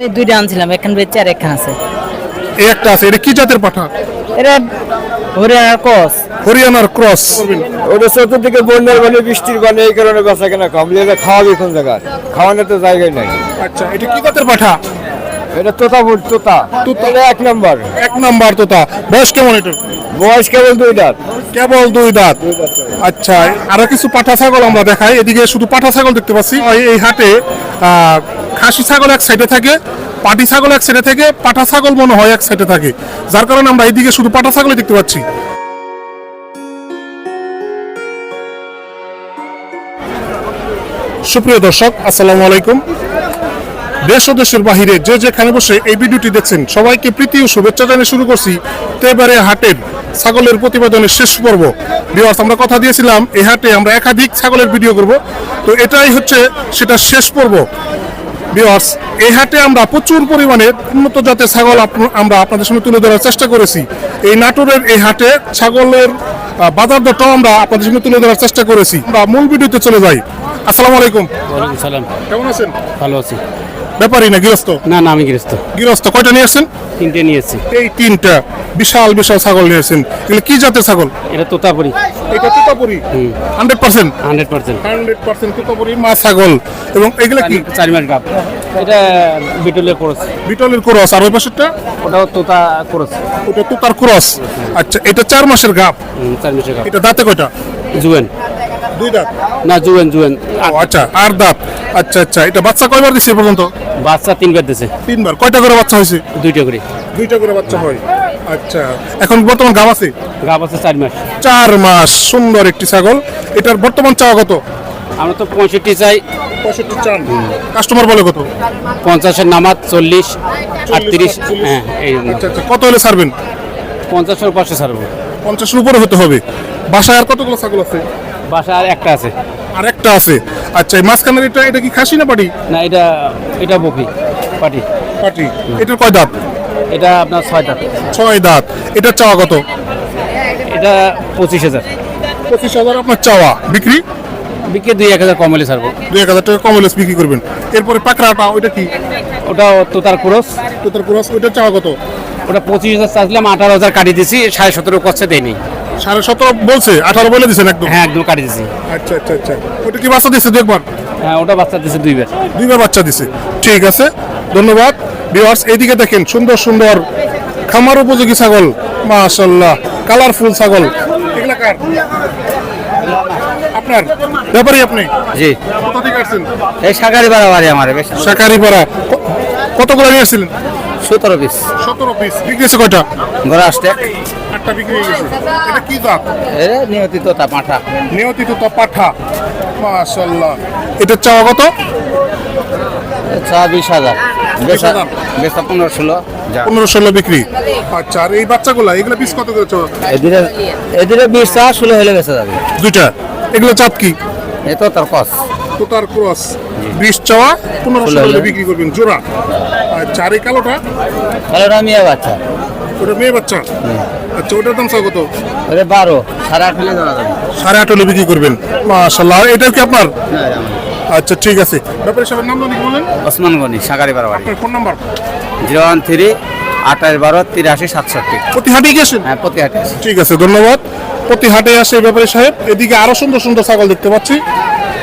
এই দুইটা আনছিলাম এখান বেচে আর এখান আছে। এই একটা আছে এটা কি জাতের পাঠা এটা হরিয়ানার কস হরিয়ানার ক্রস। ওটা চতুর্দিকে বন্যার মানে বৃষ্টির মানে এই কারণে বেচা কেনা কম। এটা খাওয়াবি কোন জায়গায়? খাওয়ানোর তো জায়গায় নাই। আচ্ছা এটা কি জাতের পাঠা? এটা তোতা বুট তোতা। তোতা। এক নম্বর। এক নাম্বার তোতা। বয়স কেমন এটা বয়স কেবল দুই দাঁত। কেবল দুই দাঁত। আচ্ছা আরও কিছু পাঠা ছাগল আমরা দেখাই। এদিকে শুধু পাঠা ছাগল দেখতে পাচ্ছি। এই- এই হাটে আহ, খাসি ছাগল এক সাইডে থাকে, পাটি ছাগল এক সাইডে থাকে পাঠা ছাগল মনে হয় এক সাইডে থাকে। যার কারণে আমরা এইদিকে শুধু পাঠা ছাগলই দেখতে পাচ্ছি। সুপ্রিয় দর্শক, আসসালামু আলাইকুম। দেশ ও দেশের বাহিরে যে যেখানে বসে এই ভিডিওটি দেখছেন, সবাইকে প্রীতি ও শুভেচ্ছা জানিয়ে শুরু করছি তেবারে হাটের ছাগলের প্রতিবেদনের শেষ পর্ব। বিবাস আমরা কথা দিয়েছিলাম, এই হাটে আমরা একাধিক ছাগলের ভিডিও করব। তো এটাই হচ্ছে সেটা শেষ পর্ব। এই হাটে আমরা প্রচুর পরিমাণে উন্নত জাতের ছাগল আমরা আপনাদের সঙ্গে তুলে ধরার চেষ্টা করেছি। এই নাটোরের এই হাটে ছাগলের বাজার দরটাও আমরা আপনাদের সঙ্গে তুলে ধরার চেষ্টা করেছি। আমরা মূল ভিডিওতে চলে যাই। আসসালামু আলাইকুম। ওয়ালাইকুম সালাম। কেমন আছেন? ভালো আছি। ব্যাপারই না গৃহস্থ? না না আমি গৃহস্থ। গৃহস্থ কয়টা নিয়ে আসছেন? তিনটে নিয়েছি। এই তিনটা বিশাল বিশাল ছাগল নিয়েছেন এগুলো কি জাতের ছাগল? এটা তোতাপুরি। এটা Totapuri? Hundred percent? Hundred percent. Hundred percent Totapuri মা ছাগল। এবং এগুলো কি? চার মাস গাপ এটা বিটলের ক্রস। বিটলের ক্রস আর ওই পাশেরটা? ওটাও তোতা ক্রস। ওটা তোতার ক্রস। আচ্ছা এটা চার মাসের গাপ চার মাসের গাপ এটা দাঁতে কয়টা? জুয়েন। দুই দাঁত? না জুয়েন জুয়েন। আচ্ছা আর দাঁত? আচ্ছা আচ্ছা এটা বাচ্চা কয়বার দিচ্ছে এ পর্যন্ত? বাচ্চা তিনবার দিছে। তিনবার। কয়টা করে বাচ্চা হয়েছে? দুইটা করে। দুইটা করে বাচ্চা হয়। আচ্ছা এখন বর্তমান গাব আছে? গাপ আছে চার মাস। চার মাস সুন্দর একটি ছাগল। এটার বর্তমান চাওয়া কত? আমরা তো পঁয়ষট্টি চাই। পঁয়ষট্টি চান। কাস্টমার বলে কত? পঞ্চাশের নামাজ চল্লিশ আটত্রিশ হ্যাঁ এই আচ্ছা আচ্ছা কত হলে ছাড়বেন? পঞ্চাশের পাশে ছাড়বো। পঞ্চাশের উপরে হতে হবে। বাসায় আর কতগুলো ছাগল আছে? বাসা আর একটা আছে। আর একটা আছে। আচ্ছা এই মাঝখানের এটা এটা কি খাসি না পাটি? না এটা এটা বকরি পাটি। পাটি। এটার কয় দাঁত? এটা আপনার ছয়টা ছয় দাঁত। এটার চাওয়া কত? এটা পঁচিশ হাজার। পঁচিশ হাজার আপনার চাওয়া। বিক্রি? বিকে দুই এক হাজার কম হলে ছাড়বো। দুই এক হাজার টাকা কম হলে বিক্রি করবেন। এরপরে পাকড়াটা ওইটা কি? ওটাও তো তার ক্রস। তো তার ক্রস ওইটার চাওয়া কত? ওটা পঁচিশ হাজার চাচ্ছিলাম আঠারো হাজার কাটিয়ে দিছি সাড়ে সতেরো কষ্টে দেয়নি। সাড়ে সতেরো বলছে আঠারো বলে দিচ্ছেন একদম। হ্যাঁ একদম কাটিয়ে দিছি। আচ্ছা আচ্ছা আচ্ছা। ওইটা কি বাচ্চা দিচ্ছে দু হ্যাঁ ওটা বাচ্চা দিছে দুইবার দুইবার বাচ্চা দিছে। ঠিক আছে ধন্যবাদ। ভিউয়ার্স এইদিকে দেখেন সুন্দর সুন্দর খামার উপযোগী ছাগল। মাশাল্লাহ কালারফুল ছাগল। এগুলা কার? আপনার? ব্যাপারই আপনি? জি। কোথা থেকে আসছেন? এই সাকারি বাড়াবাড়ি আমার বেশ। শাকারি পাড়া ক- কতগুলো নিয়ে আসছিলেন? সতেরো পিস। সতেরো পিস। বিক্রি কয়টা? ঘরে আসতে। আটটা বিক্রি হয়ে গেছে। এটা কি জাত? নিয়মিত তা পাঠা। নিয়তিত তো পাঠা। মাশাল্লাহ এটা চাওয়া কত? চা বিশ হাজার। বেচা- পনেরো ষোলো। পনেরো ষোলো বিক্রি। আচ্ছা আর এই বাচ্চাগুলা এগুলো পিস কত করে এদিকে এদিকে বিশ চা ষোলো হলে বেচা যাবে। দুইটা। এগুলো চাপ কি? এ তো তার কস তোতার ক্রস। বিশ চাওয়া পনেরো ষোলো। বিক্রি করবেন। জোড়া। আচ্ছা আর এই কালোটা? তাহলে মিয়া বাচ্চা। ওটা মেয়ে বাচ্চা? আচ্ছা ওটার দাম চাও কত? বারো সাড়ে আট হলে দেওয়া যাবে। সাড়ে আট হলে বিক্রি করবেন? মাশাল্লাহ আর এটা কি আপনার? আচ্ছা ঠিক আছে। ব্যাপারে সবার নাম জানি বলেন? ওসমান গনি সাকারি বাড়াবাড়ি আপনার phone number? Zero one three আঠাশ বারো তিরাশি সাতষট্টি। প্রতি হাটে গেছেন হ্যাঁ প্রতি হাটে ঠিক আছে ধন্যবাদ। প্রতি হাটে আসে ব্যাপারে সাহেব। এদিকে আরও সুন্দর সুন্দর ছাগল দেখতে পাচ্ছি।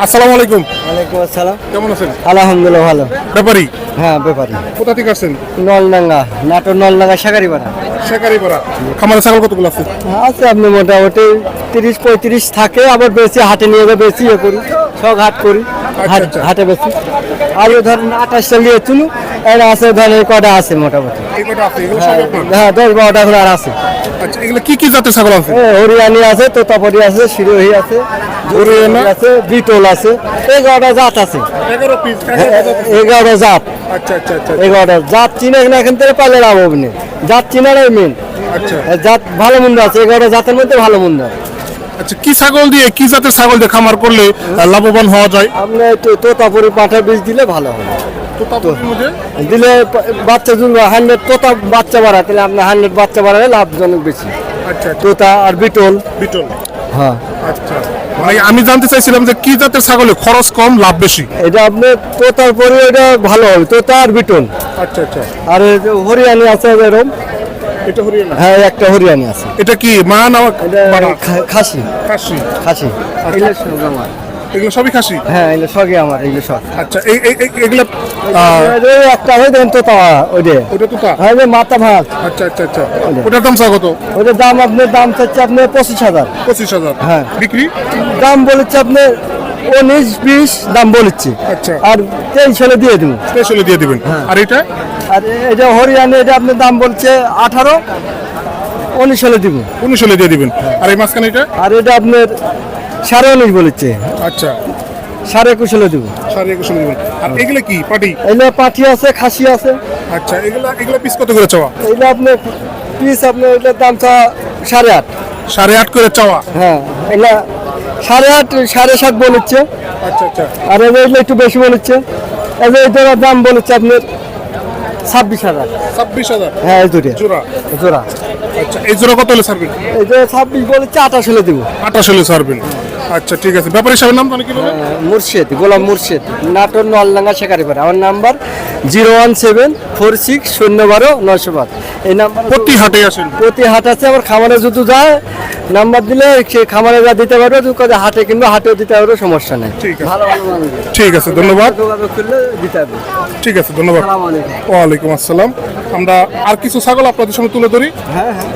আসসালামু আলাইকুম। ওয়ালাইকুম আসসালাম। কেমন আছেন? আলহামদুলিল্লাহ ভালো। ব্যাপারী? হ্যাঁ ব্যাপারী। কোথা থেকে আসছেন? নলডাঙ্গা নাটোর নলডাঙ্গা সাগারিপাড়া। শেখারি পাড়া খামারে ছাগল কতগুলো আছে? আছে আপনি মোটামুটি তিরিশ পঁয়ত্রিশ থাকে আবার বেশি হাটে নিয়ে যাবে বেশি ইয়ে করি সব হাট করি হাট- আচ্ছা। হাটে বেশি। আর ধরেন আঠাশটা নিয়ে চুলু এরা আছে ধরেন এই কটা আছে মোটামুটি? আপনার হ্যাঁ দশ বারোটা করে আর আছে। আচ্ছা এগুলো কি কি জাতের ছাগল আছে? হরিয়ানি আছে তোতাপরি আছে শিরোহি আছে হরিয়ানি? আছে বিটল আছে এগারোটা জাত আছে। এগারোটা জাত। আচ্ছা আচ্ছা আচ্ছা এগারোটা জাত চিনে কিনা এখান থেকে পাইলে লাভ হবে জাত চিনারাই মেন আচ্ছা। জাত ভালো মন্দ আছে এগারোটা জাতের মধ্যে ভালো মন্দ আছে। আচ্ছা কি ছাগল দিয়ে কি জাতের ছাগল দিয়ে খামার করলে লাভবান হওয়া যায়? আপনি একটু তোতাপুরি পাঠা বীজ দিলে ভালো হবে দিলে বাচ্চা যদি হান্ড্রেড তোতা বাচ্চা বাড়া তাহলে আপনার হান্ড্রেড বাচ্চা বাড়ালে লাভজনক বেশি। আচ্ছা আচ্ছা। তোতা আর বিটল। বিটল? হ্যাঁ। আচ্ছা ভাই আমি জানতে চাইছিলাম যে কি জাতের ছাগলে খরচ কম লাভ বেশি? এটা আপনার তোতার পরে এটা ভালো হবে তোতা আর বিটন আচ্ছা আচ্ছা। আর এই যে হরিয়ানি আছে এরকম এটা হরিয়ানা? হ্যাঁ একটা হরিয়ানি আছে। এটা কি? মা না খাসি। খাসি। খাসি। এগুলো আমার এগুলো সবই খাসি? হ্যাঁ এগুলো সবই আমার এগুলো সব। আচ্ছা এই এগুলো একটা হয়ে দেন তোতা ওই যে। ওটা তো তা হ্যাঁ যে মাথা ভাত। আচ্ছা আচ্ছা আচ্ছা। ওটার দাম কত? ওটার দাম আপনার দাম চাচ্ছে আপনার পঁচিশ হাজার। পঁচিশ হাজার। হ্যাঁ। বিক্রি? দাম বলেছে আপনার উনিশ বিশ দাম বলেছি। আচ্ছা। আর তেইশ হলে দিয়ে দেবো। স্পেশালি দিয়ে দিবেন। আর এটা? আর এটা হরিয়ানা এটা আপনার দাম বলছে আঠারো উনিশ হলে দিব। উনিশ হলে দিয়ে দিবেন। আর এই মাঝখানে এটা? আর এটা আপনার সাড়ে উনিশ বলেছে। আচ্ছা। সাড়ে একুশ হলে দিব। সাড়ে একুশ হলে দিবেন। আর এগুলো কি? পাটি? এগুলো পাঠি আছে খাসি আছে। আচ্ছা এগুলা এগুলা পিস কত করে চাওয়া? এগুলো আপনার পিস আপনার এটার দাম চা সাড়ে আট। সাড়ে আট করে চাওয়া? হ্যাঁ এগুলা সাড়ে আট সাড়ে সাত বলেছে। আচ্ছা আচ্ছা। আর এগুলো একটু বেশি বলেছে। এটার দাম বলেছে আপনার ছাব্বিশ হাজার। ছাব্বিশ হাজার? হ্যাঁ এই দুটো। জোড়া? জোড়া। আচ্ছা এই জোড়া কত হলে ছাড়বেন? এই জোড়া ছাব্বিশ বলেছে আঠাশ হলে দিব। আঠাশ হলে ছাড়বেন। আচ্ছা ঠিক আছে। ব্যাপারী সাহেবের নাম জানি কি বলেন মুর্শিদ গোলাম মুর্শিদ। নাটোর নলডাঙ্গা শেখারি পারে আমার number zero one seven four six শূন্য বারো নশো পাঁচ এই নাম্বার প্রতি হাটে আসেন। প্রতি হাট আছে আমার খামারে যদি যায় নাম্বার দিলে সে খামারে যা দিতে পারবে যদি কোথাও হাটে কিংবা হাটেও দিতে পারবে সমস্যা নেই। ঠিক আছে। ভালো ভালো মানুষ। ঠিক আছে ধন্যবাদ। যোগাযোগ করলে দিতে হবে। ঠিক আছে ধন্যবাদ। ওয়ালাইকুম আসসালাম। আমরা আর কিছু ছাগল আপনাদের সামনে তুলে ধরি? হ্যাঁ হ্যাঁ।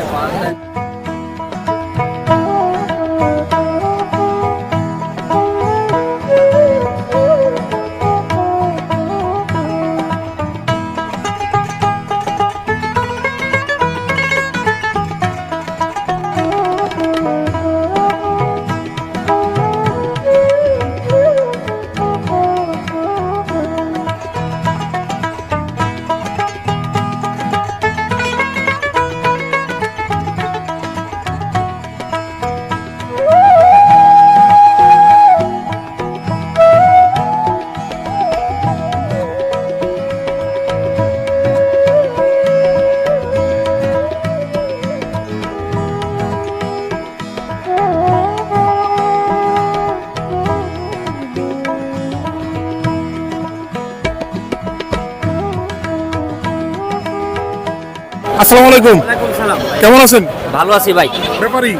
আসসালামু আলাইকুম। কেমন আছেন? ভালো আছি ভাই। ব্যাপারী?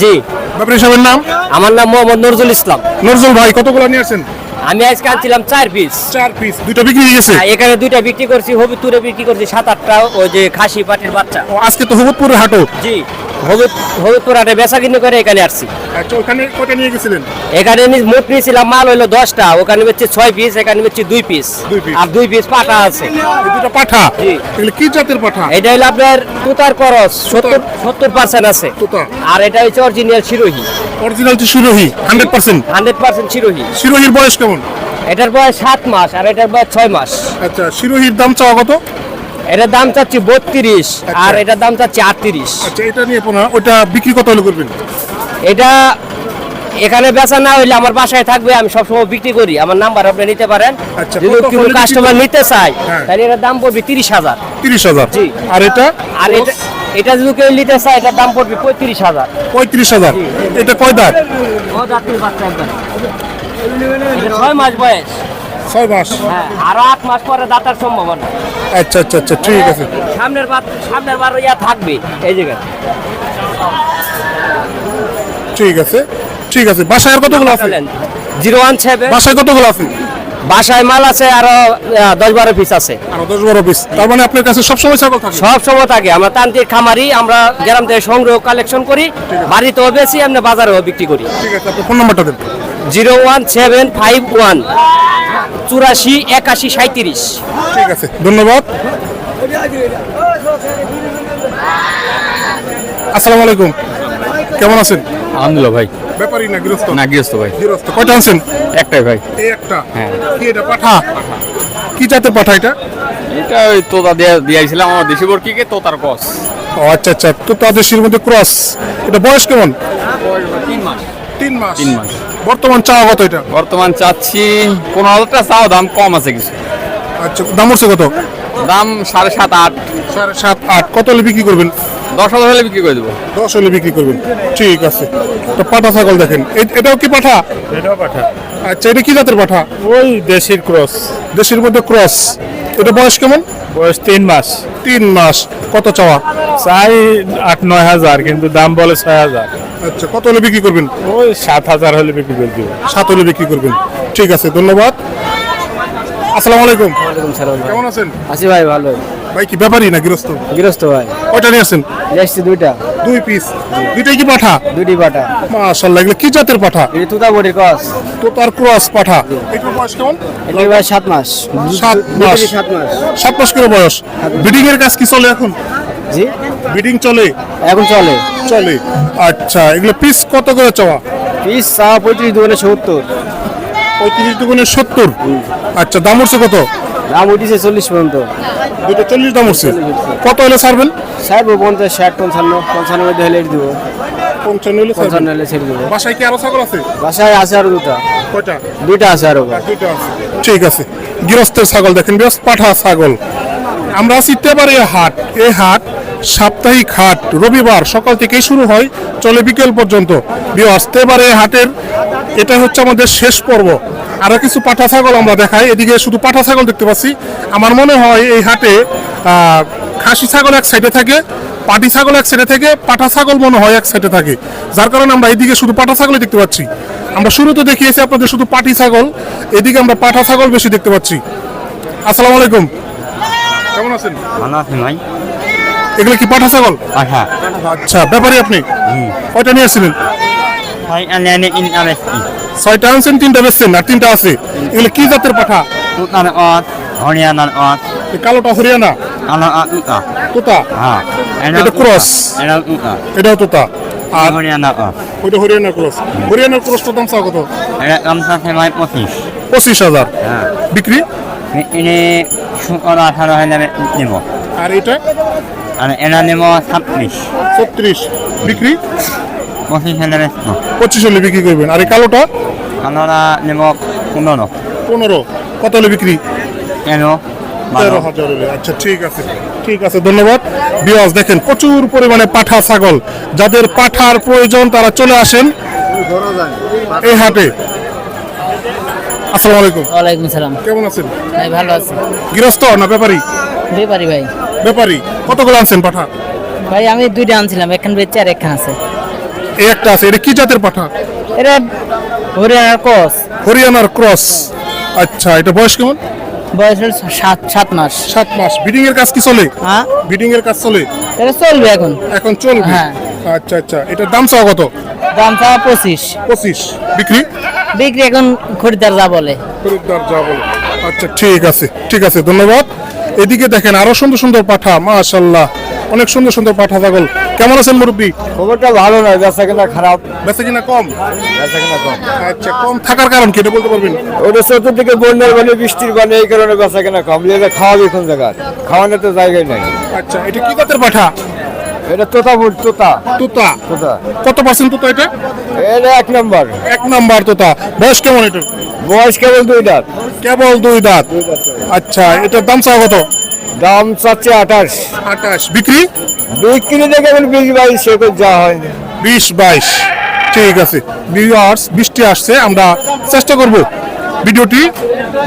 জি। ব্যাপারী সাহেবের নাম? আমার নাম মোহাম্মদ নজরুল ইসলাম। নজরুল ভাই কতগুলো নিয়ে আসেন আমি আজকে আনছিলাম চার পিস চার পিস দুইটা বিক্রি হয়ে গেছে? এখানে দুইটা বিক্রি করছি হবিতুরে বিক্রি করছি সাত আটটা ওই যে খাসি পাটির বাচ্চা। আজকে তো জি হবিত হাটে বেচা কিনে করে এখানে আসছি। আচ্ছা ওখানে কয়টা নিয়ে গেছিলেন? এখানে মোট নিয়েছিলাম মাল হইল দশটা ওখানে বেচছি ছয় পিস এখানে বেচছি দুই পিস আর দুই পিস পাটা আছে। দুটো পাঠা? এগুলো কি জাতের পাঠা? এটা হলো আপনার তুতার করস সত্তর সত্তর পার্সেন্ট আছে। আর এটা হচ্ছে original Sirohi. Original Sirohi hundred percent hundred percent Sirohi. শিরোহীর বয়স কেমন? এটার বয়স সাত মাস আর এটার বয়স ছয় মাস। আচ্ছা শিরোহীর দাম চাওয়া কত? এটার দাম চাচ্ছি বত্রিশ আচ্ছা। আর এটার দাম চাচ্ছি আটত্রিশ। আচ্ছা এটা নিয়ে পোনা ওটা বিক্রি কত হলে করবেন? এটা এখানে বেচা না হইলে আমার বাসায় থাকবে আমি সবসময় বিক্রি করি। আমার নাম্বার আপনি নিতে পারেন। আচ্ছা, যদি কোনো কাস্টমার নিতে চায় হ্যাঁ। তাহলে এটার দাম পড়বে তিরিশ হাজার। তিরিশ হাজার। জি। আর এটা? আর এটা এটা যদি কেউ নিতে চায় এটার দাম পড়বে পঁয়ত্রিশ হাজার। পঁয়ত্রিশ হাজার। এটা কয় দাঁত? বাচ্চা একবার এটা ছয় মাস বয়স। ছয় মাস? হ্যাঁ আরও আট মাস পরে দাতার সম্ভাবনা। আচ্ছা আচ্ছা আচ্ছা ঠিক আছে। সামনের বার সামনের বার ইয়া থাকবে এই জায়গায়। ঠিক আছে ঠিক আছে। বাসায় আর কতগুলো আছে? Zero one seven. বাসায় কতগুলো আছে? বাসায় মাল আছে আরও দশ বারো পিস আছে। আরও দশ বারো পিস তার মানে আপনার কাছে সবসময় ছাগল থাকে? সব সময় থাকে। আমরা তান্ত্রিক খামারি আমরা গ্রাম থেকে সংগ্রহ কালেকশন করি। বাড়িতেও বেশি আমরা বাজারেও বিক্রি করি। ঠিক আছে আপনার ফোন নাম্বারটা দেন। Zero one seven five one. চুরাশি একাশি সাঁত্রিশ ঠিক আছে ধন্যবাদ। আসসালামু আলাইকুম। কেমন আছেন? আলহামদুলিল্লাহ ভাই। ব্যাপারী না গৃহস্থ? না গিয়েছো ভাই। গৃহস্থ। কয়টা আনছেন? একটাই ভাই। একটা। হ্যাঁ। কি এটা পাঠা? কি জাতের পাঠা এটা? এটা ওই তোতা দিয়ে দিয়েছিলাম আমার দেশি বর্কিকে তোতার কস। ও আচ্ছা আচ্ছা। তো তাদের মধ্যে ক্রস। এটা বয়স কেমন? তিন মাস। তিন মাস। বর্তমান চাওয়া কত এটা? বর্তমান চাচ্ছি পনেরো হাজারটা চাও দাম কম আছে কিছু। আচ্ছা দাম হচ্ছে কত? দাম সাড়ে সাত আট। সাড়ে সাত আট। কত হলে বিক্রি করবেন? দশ হাজার হলে বিক্রি করে দেবো। দশ হলে বিক্রি করবেন। ঠিক আছে। তো পাঠা ছাগল দেখেন। এটাও কি পাঠা? এটাও পাঠা। আচ্ছা এটা কি জাতের পাঠা? ওই দেশির ক্রস। দেশের মধ্যে ক্রস। এটা বয়স কেমন? বয়স তিন মাস। তিন মাস। কত চাওয়া? চাই আট নয় হাজার কিন্তু দাম বলে ছয় হাজার। আচ্ছা কত হলে বিক্রি করবেন? ওই সাত হাজার হলে বিক্রি করে দিব। সাত হলে বিক্রি করবেন। ঠিক আছে ধন্যবাদ। আসসালামু আলাইকুম। কেমন আছেন? আছি ভাই ভালো। ভাই কি ব্যাপারই না গৃহস্থ? গৃহস্থ ভাই। কয়টা নিয়ে আসেন যাচ্ছি দুইটা। দুই পিস দুইটাই কি পাঠা? দুটি বাটা মাশাআল্লাহ এগুলো কি জাতের পাঠা? এই তুতা বড়ি কস তো তার ক্রস পাঠা। এটার বয়স কেমন? এটা ভাই সাত মাস। সাত মাস। সাত মাস? সাত মাস করে বয়স। ব্রিডিং এর কাজ কি চলে এখন? জি? ব্রিডিং চলে? এখন চলে। চলে। আচ্ছা এগুলো পিস কত করে চাওয়া? পিস পঁয়ত্রিশ দোকানে সত্তর। পঁয়ত্রিশ দুগুণে সত্তর? আচ্ছা দাম উঠছে কত? দাম উঠেছে চল্লিশ পর্যন্ত। দুটো চল্লিশ দাম উঠছে। কত হলে ছাড়বেন? ষাট পঞ্চাশ ষাট পঞ্চান্ন পঞ্চান্ন মধ্যে হলে দিব। পঞ্চান্ন হলে পঞ্চান্ন ছাড়বেন হলে ছেড়ে দেবো। বাসায় কি আরও ছাগল আছে? বাসায় আছে আরও দুটা। দুইটা আছে আরও দুইটা আছে। ঠিক আছে। গৃহস্থের ছাগল দেখেন বেশ পাঠা ছাগল। আমরা আছি তেবারে হাট। এই হাট সাপ্তাহিক হাট রবিবার সকাল থেকেই শুরু হয়, চলে বিকেল পর্যন্ত। আসতে তেবারে হাটের এটা হচ্ছে আমাদের শেষ পর্ব। আরও কিছু পাঠা ছাগল আমরা দেখাই। এদিকে শুধু পাঠা ছাগল দেখতে পাচ্ছি। আমার মনে হয় এই হাটে খাসি ছাগল এক সাইডে থাকে, পাটি ছাগল এক সাইডে থাকে পাঠা ছাগল মনে হয় এক সাইডে থাকে। যার কারণে আমরা এদিকে শুধু পাঠা ছাগলই দেখতে পাচ্ছি। আমরা শুরুতে দেখিয়েছি আপনাদের শুধু পাটি ছাগল, এদিকে আমরা পাঠা ছাগল বেশি দেখতে পাচ্ছি। আসসালামু আলাইকুম। কেমন আছেন? ভালো আছেন ভাই। এগুলো কি পাঠা ছাগল? আচ্ছা আচ্ছা ব্যাপারই আপনি? কয়টা নিয়ে আসছিলেন? ছয়টা আনছেন তিনটা বেচছেন আর তিনটা আছে। এগুলো কি জাতের পাঠা? হরিয়ানার অত কালোটা হরিয়ানা? তুতা? হ্যাঁ। এটা ক্রস। এটা তুতা এটাও তোতা। আর হরিয়ানা অত। ওইটা হরিয়ানা ক্রস। হরিয়ানার ক্রসটার দাম চাও কত? এটা দাম আছে ভাই পঁচিশ। পঁচিশ হাজার। হ্যাঁ। বিক্রি? এনে সতেরো আঠারো হলে নেব। আর এটা আর এরা নেব ছাব্বিশ। ছত্রিশ। বিক্রি? পঁচিশ হলে বেচবো পঁচিশ হলে বিক্রি করবেন। আর এই কালোটা? আমরা নেব পনেরো। পনেরো। কত হলে বিক্রি? তেরো তেরো হাজার হলে। আচ্ছা ঠিক আছে। ঠিক আছে ধন্যবাদ। বিয়াস দেখেন প্রচুর পরিমাণে পাঠা ছাগল। যাদের পাঠার প্রয়োজন তারা চলে আসেন এই হাটে। আসসালামু আলাইকুম। ওয়ালাইকুম সালাম। কেমন আছেন? ভাই ভালো আছি। গৃহস্থ না ব্যাপারী? বেপারি ভাই। ব্যাপারী কতগুলো আনছেন পাঠা? ভাই আমি দুইটা আনছিলাম একখান বেচে আর একখান আছে। এই একটা আছে এটা কি জাতের পাঠা? এটা হরিয়ানার ক্রস। হরিয়ানার ক্রস। আচ্ছা এটা বয়স কেমন? বয়স হলো সাত সাত মাস। সাত মাস। বিডিং এর কাজ কি চলে? হ্যাঁ। বিডিং এর কাজ চলে? এটা চলবে এখন। এখন চলবে? হ্যাঁ। আচ্ছা আচ্ছা এটার দাম চাও কত? দাম চাওয়া পঁচিশ। পঁচিশ। বিক্রি? বিক্রি এখন খরিদ্দার যা বলে। খরিদ্দার যা বলে। আচ্ছা ঠিক আছে ঠিক আছে ধন্যবাদ। এদিকে দেখেন আরও সুন্দর সুন্দর পাঠা মাশাল্লাহ অনেক সুন্দর সুন্দর পাঠা ছাগল। কেমন আছেন মুরব্বী? খবরটা ভালো না বেচা কিনা খারাপ। বেচা কিনা কম? বেচা কিনা কম। আচ্ছা কম থাকার কারণ কি এটা বলতে পারবেন? ওটা চতুর্দিকে বন্যার মানে বৃষ্টির মানে এই কারণে বেচা কিনা কম। লেগে খাওয়াবি কোন জায়গায়? খাওয়ানোর তো জায়গায় নাই। আচ্ছা এটা কি জাতের পাঠা? এটা তোতা বুট তোতা। তোতা। তোতা। কত পার্সেন্ট তোতা এটা? এটা এক নম্বর। এক নাম্বার তোতা। বয়স কেমন এটা? বয়স কেবল দুই দাঁত। কেবল দুই দাঁত। আচ্ছা এটার দাম চাও কত? দাম চাচ্ছে আঠাশ। আঠাশ। বিক্রি? বিক্রি দেখে বিশ বাইশ সে যা হয় বিশ বাইশ। ঠিক আছে। ভিউয়ার্স বৃষ্টি আসছে আমরা চেষ্টা করব ভিডিওটি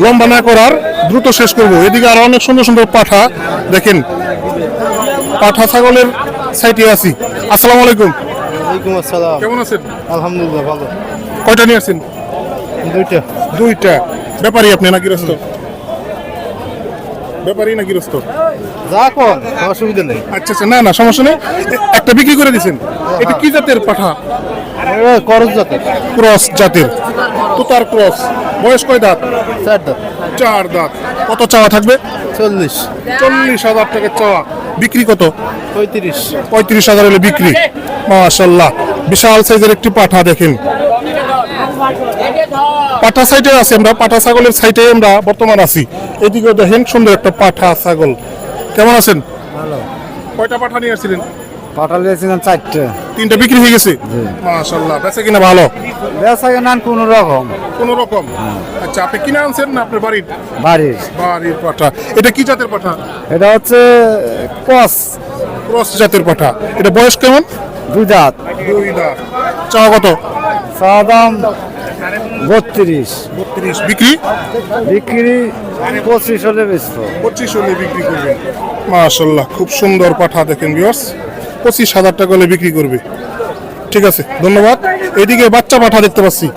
লম্বা না করার দ্রুত শেষ করব। এদিকে আরও অনেক সুন্দর সুন্দর পাঠা। দেখেন পাঠা ছাগলের সাইটে আছি। আসসালামু আলাইকুম। ওয়ালাইকুম আসসালাম। কেমন আছেন? আলহামদুলিল্লাহ ভালো। কয়টা নিয়ে আসছেন? দুইটা। দুইটা। ব্যাপারী আপনি না গৃহস্থ ব্যাপারী না গৃহস্থ যা কোন অসুবিধা নেই। আচ্ছা আচ্ছা না না সমস্যা নেই। একটা বিক্রি করে দিয়েছেন এটা কি জাতের পাঠা? করজ জাতের। ক্রস জাতের। তোতার ক্রস। বয়স কয় দাঁত? চার দাঁত। চার দাঁত। কত চাওয়া থাকবে? চল্লিশ। চল্লিশ হাজার টাকা চাওয়া। বিক্রি কত? পঁয়ত্রিশ। পঁয়ত্রিশ হাজার হলে বিক্রি। মাশাল্লাহ বিশাল সাইজের একটি পাঠা দেখেন। পাঠা সাইটে আছে আমরা। পাঠা ছাগলের সাইটে আমরা বর্তমান আছি। এদিকে দেখেন সুন্দর একটা পাঠা ছাগল। কেমন আছেন? কয়টা পাঠা নিয়ে আসছিলেন? পাঠাল দিয়েছিলাম চারটে। তিনটা বিক্রি হয়ে গেছে? মাশাল্লাহ বেচে কিনা ভালো? বেচা কেনা কোন রকম। কোন রকম আচ্ছা আপনি কিনে আনছেন না আপনার বাড়ির? বাড়ির। বাড়ির পাঠা। এটা কি জাতের পাঠা? এটা হচ্ছে কস ক্রস জাতের পাঠা। এটা বয়স কেমন? দুই দাঁত। দুই দাঁত। চাওয়া কত? চা দাম বত্রিশ। বত্রিশ। বিক্রি? বিক্রি পঁচিশ হলে বেচবো। পঁচিশ হলে বিক্রি করবে মাশাল্লাহ খুব সুন্দর পাঠা দেখেন বিয়ার্স পঁচিশ হাজার টাকা হলে বিক্রি করবে। ঠিক আছে ধন্যবাদ। এদিকে বাচ্চা পাঠা দেখতে পাচ্ছি।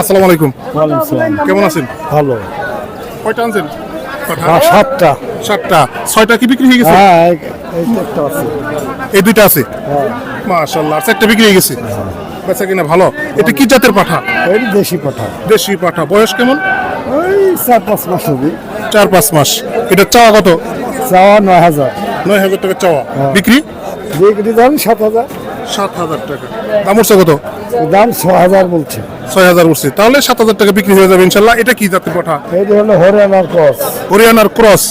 আসসালামু আলাইকুম। কেমন আছেন? ভালো। কয়টা আনছেন? সাতটা। সাতটা। ছয়টা কি বিক্রি হয়ে গেছে? হ্যাঁ এই একটা দুইটা আছে? মাশাল্লাহ আর চারটা বিক্রি হয়ে গেছে? বেচা কিনা ভালো? এটা কি জাতের পাঠা? দেশি পাঠা। দেশি পাঠা। বয়স কেমন? ওই চার পাঁচ মাস হবে। চার পাঁচ মাস। এটা চাওয়া কত? চাওয়া নয় হাজার। নয় হাজার টাকা চাওয়া। বিক্রি? বিক্রি দাম সাত হাজার। সাত হাজার টাকা। দাম উঠছে কত? দাম ছ হাজার বলছে। ছয় হাজার উঠছে তাহলে সাত হাজার টাকা বিক্রি হয়ে যাবে ইনশাল্লাহ। এটা কি জাতের কথা এটা হলো হরিয়ানার ক্রস। হরিয়ানার ক্রস।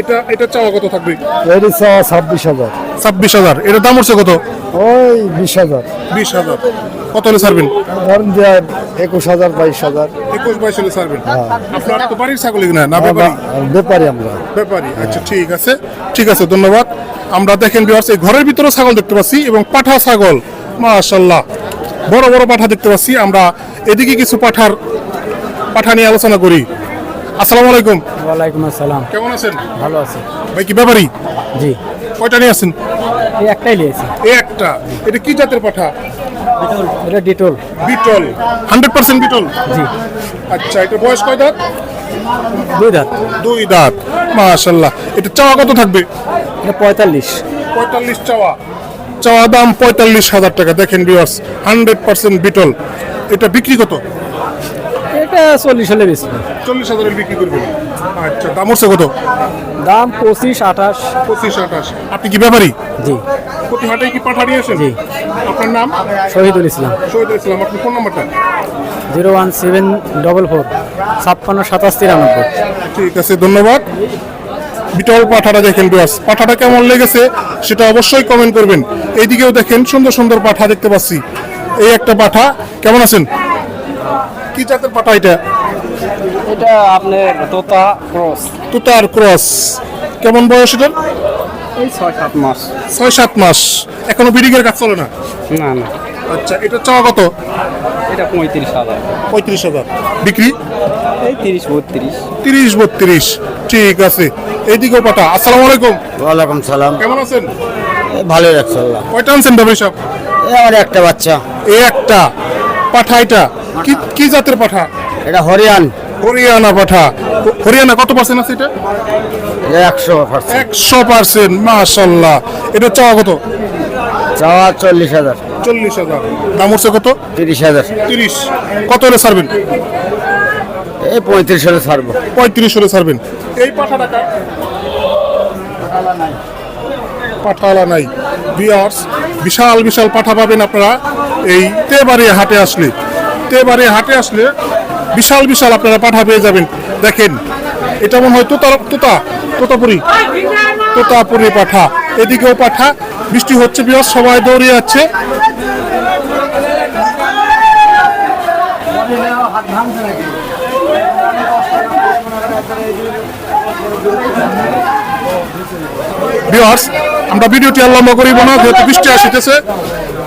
এটা এটা চাওয়া কত থাকবে? এটি চাওয়া ছাব্বিশ হাজার। ছাব্বিশ হাজার। এটা দাম উঠছে কত? ওই বিশ হাজার। বিশ হাজার। কত হলে ছাড়বেন? ধরেন দেওয়ার একুশ হাজার বাইশ হাজার। একুশ বাইশ হলে ছাড়বেন। আপনার তো বাড়ির ছাগল না না ব্যাপারী? ব্যাপারী আমরা। ব্যাপারী আচ্ছা ঠিক আছে। ঠিক আছে ধন্যবাদ। আমরা দেখেন বিহার এই ঘরের ভিতরে ছাগল দেখতে পাচ্ছি এবং পাঠা ছাগল মাশাল্লাহ বড় বড় পাঠা দেখতে পাচ্ছি। আমরা এদিকে কিছু পাঠার পাঠা নিয়ে আলোচনা করি। আসসালামু আলাইকুম। ওয়ালাইকুম আসসালাম। কেমন আছেন? ভালো আছে। ভাই কি ব্যাপারী? জি। কয়টা নিয়ে আছেন এই একটাই নিয়েছি এই একটা। এটা কি জাতের পাঠা? এটা ডিটোল। বিটল। Hundred percent Beetal? জি। আচ্ছা এটা বয়স কয় দাঁত? দুই দাঁত। দুই দাঁত। মাশাল্লাহ এটা চাওয়া কত থাকবে? এটা পঁয়তাল্লিশ। পঁয়তাল্লিশ চাওয়া। চাওয়া দাম পঁয়তাল্লিশ হাজার টাকা। দেখেন বিয়ার্স হান্ড্রেড পার্সেন্ট বিটল। এটা বিক্রি কত? এটা চল্লিশ হলে বেশি চল্লিশ হাজারের বিক্রি করবেন। আচ্ছা দাম হচ্ছে কত? দাম পঁচিশ আঠাশ। পঁচিশ আঠাশ। আপনি কি ব্যাপারী? জি। প্রতি হাটে কি পাঠা নিয়েছেন জি। আপনার নাম? শহীদুল ইসলাম। শহীদুল ইসলাম আপনার ফোন নাম্বারটা zero one seven double four ছাপ্পান্ন সাতাশ তিরানব্বই। ঠিক আছে ধন্যবাদ। বিটল পাঠাটা দেখেন বিয়াস পাঠাটা কেমন লেগেছে সেটা অবশ্যই কমেন্ট করবেন। এইদিকেও দেখেন সুন্দর সুন্দর পাঠা দেখতে পাচ্ছি। এই একটা পাঠা কেমন আছেন? কি জাতের পাঠা এটা? এটা আপনার তোতা ক্রস। তুতার ক্রস। কেমন বয়স এটার? এই ছয় সাত মাস। ছয় সাত মাস। এখনও বিডিংয়ের কাজ চলে না? না না। আচ্ছা এটা চাওয়া কত? এটা পঁয়ত্রিশ হাজার। পঁয়ত্রিশ হাজার। বিক্রি? এই তিরিশ বত্রিশ। তিরিশ বত্রিশ। ঠিক আছে। এইদিকেও পাঠা আসসালামু আলাইকুম। ওয়ালাইকুম সালাম। কেমন আছেন? ভালো লাগছে আল্লাহ। কয়টা আনছেন ব্যবসা সাহেব আমার একটা বাচ্চা। এই একটা। পাঠা এটা। কি কি জাতের পাঠা? এটা হরিয়ান। হরিয়ানা পাঠা। হরিয়ানা কত পার্সেন্ট আছে এটা? একশো পার্সেন্ট একশো পার্সেন্ট মাশাল্লাহ। এটা চাওয়া কত? চাওয়া চল্লিশ হাজার। চল্লিশ হাজার। দাম হচ্ছে কত? তিরিশ হাজার। তিরিশ। কত হলে ছাড়বেন? এই পঁয়ত্রিশ হলে ছাড়বো। পঁয়ত্রিশ হলে ছাড়বেন। এই পাঠা টাকা পাঠালা নাই। বিয়ার্স বিশাল বিশাল পাঠা পাবেন আপনারা। এই তেবারে হাটে আসলে। তেবারে হাটে আসলে বিশাল বিশাল আপনারা পাঠা পেয়ে যাবেন। দেখেন, এটা মনে হয় তোতা তোতা, তোতাপুরি। তোতাপুরি পাঠা। এদিকেও পাঠা, বৃষ্টি হচ্ছে বিয়ার্স সবাই দৌড়ে যাচ্ছে। আমরা ভিডিওটি আর লম্বা করিব না, যেহেতু বৃষ্টি আসিতেছে।